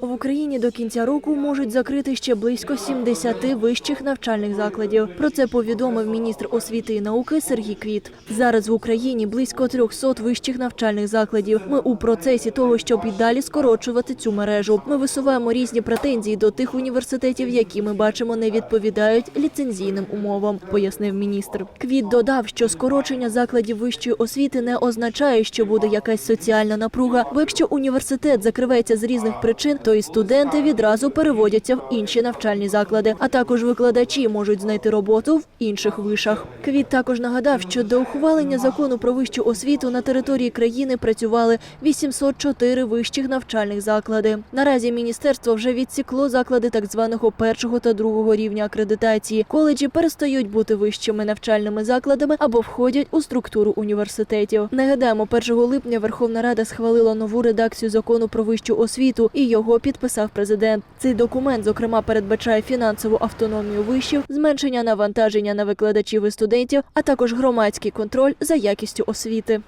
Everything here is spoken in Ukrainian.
В Україні до кінця року можуть закрити ще близько 70 вищих навчальних закладів. Про це повідомив міністр освіти і науки Сергій Квіт. Зараз в Україні близько 300 вищих навчальних закладів. Ми у процесі того, щоб і далі скорочувати цю мережу. Ми висуваємо різні претензії до тих університетів, які ми бачимо не відповідають ліцензійним умовам, пояснив міністр. Квіт додав, що скорочення закладів вищої освіти не означає, що буде якась соціальна напруга. Бо якщо університет закривається з різних причин, то і студенти відразу переводяться в інші навчальні заклади, а також викладачі можуть знайти роботу в інших вишах. Квіт також нагадав, що до ухвалення закону про вищу освіту на території країни працювали 804 вищих навчальних заклади. Наразі міністерство вже відсікло заклади так званого першого та другого рівня акредитації. Коледжі перестають бути вищими навчальними закладами або входять у структуру університетів. Нагадаємо, 1 липня Верховна Рада схвалила нову редакцію закону про вищу освіту, і його підписав президент. Цей документ, зокрема, передбачає фінансову автономію вишів, зменшення навантаження на викладачів і студентів, а також громадський контроль за якістю освіти.